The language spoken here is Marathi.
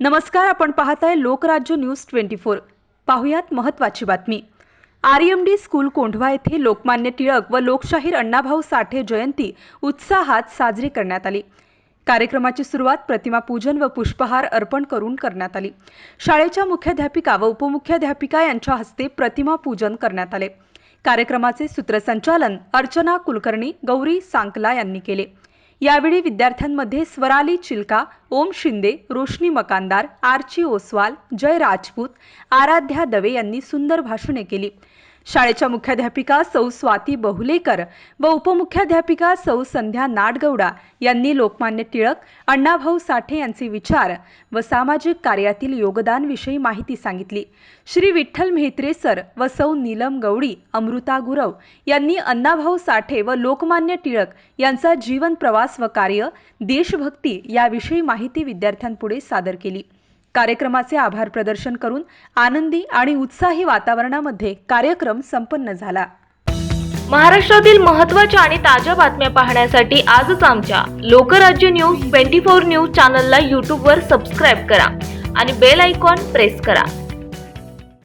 नमस्कार आपण पाहताय लोकराज्य न्यूज ट्वेंटी फोर. पाहुयात महत्त्वाची बातमी. R M D school Kondhwa येथे लोकमान्य टिळक व लोकशाहीर अण्णाभाऊ साठे जयंती उत्साहात साजरी करण्यात आली. कार्यक्रमाची सुरुवात प्रतिमा पूजन व पुष्पहार अर्पण करून करण्यात आली. शाळेच्या मुख्याध्यापिका व उपमुख्याध्यापिका यांच्या हस्ते प्रतिमा पूजन करण्यात आले. कार्यक्रमाचे सूत्रसंचालन अर्चना कुलकर्णी गौरी सांकला यांनी केले. यावेळी विद्यार्थ्यांमध्ये स्वराली चिलका ओम शिंदे रोशनी मकानदार आर्ची ओसवाल जय राजपूत आराध्या दवे यांनी सुंदर भाषणे केली. शाळेच्या मुख्याध्यापिका सौ स्वाती बहुलेकर व उपमुख्याध्यापिका सौ संध्या नाडगौडा यांनी लोकमान्य टिळक अण्णाभाऊ साठे यांचे विचार व सामाजिक कार्यातील योगदानविषयी माहिती सांगितली. श्री विठ्ठल म्हेत्रे सर व सौ नीलम गौडी अमृता गुरव यांनी अण्णाभाऊ साठे व लोकमान्य टिळक यांचा जीवन प्रवास व कार्य देशभक्ती याविषयी माहिती विद्यार्थ्यांपुढे सादर केली. कार्यक्रमाचे आभार प्रदर्शन करून आनंदी आणि उत्साही वातावरणामध्ये कार्यक्रम संपन्न झाला. महाराष्ट्रातील महत्त्वाच्या आणि ताज्या बातम्या पाहण्यासाठी आजच आमच्या Lokrajya news twenty four news चॅनलला यूट्यूबवर सबस्क्राईब करा आणि बेल आयकॉन प्रेस करा.